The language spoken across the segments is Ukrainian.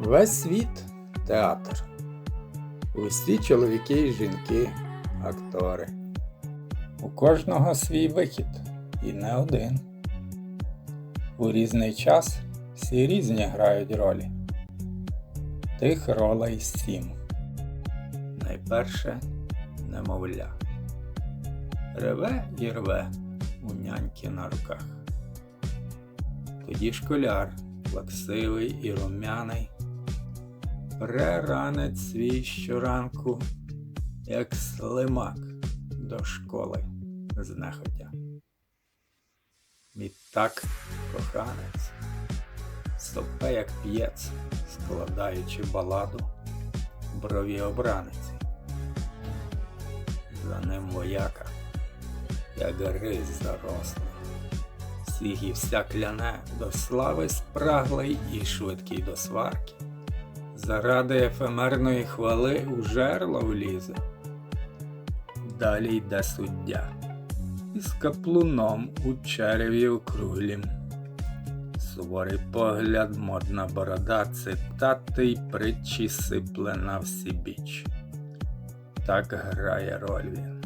Весь світ театр. Усі чоловіки і жінки актори. У кожного свій вихід і не один. У різний час всі різні грають ролі. Тих ролей сім. Найперше немовля. Реве і рве у няньки на руках. Тоді школяр, плаксивий і рум'яний, пре ранець свій щоранку, як слимак до школи знехотя. Відтак коханець, сопе як п'єць, складаючи баладу брові обраниці. За ним вояка, як рис зарослий, вся кляне до слави спраглий і швидкий до сварки. Заради ефемерної хвали у жерло влізе. Далі йде суддя із каплуном у череві округлім. Суворий погляд, модна борода, цитати притчі сипле на всі біч. Так грає роль він.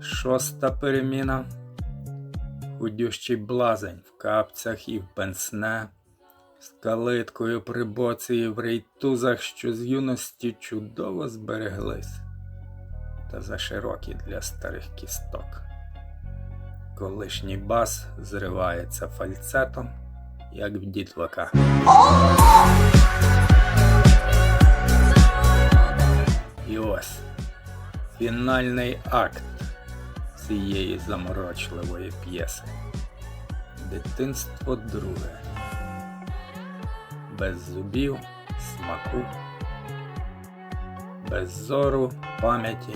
Шоста переміна. Худющий блазень в капцях і в пенсне, з калиткою при боці і в рейтузах, що з юності чудово збереглись, та заширокі для старих кісток. Колишній бас зривається фальцетом, як в дітлака. І ось фінальний акт цієї заморочливої п'єси. Дитинство друге. Без зубів, смаку, без зору, пам'яті,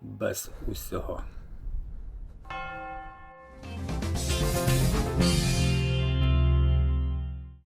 без усього.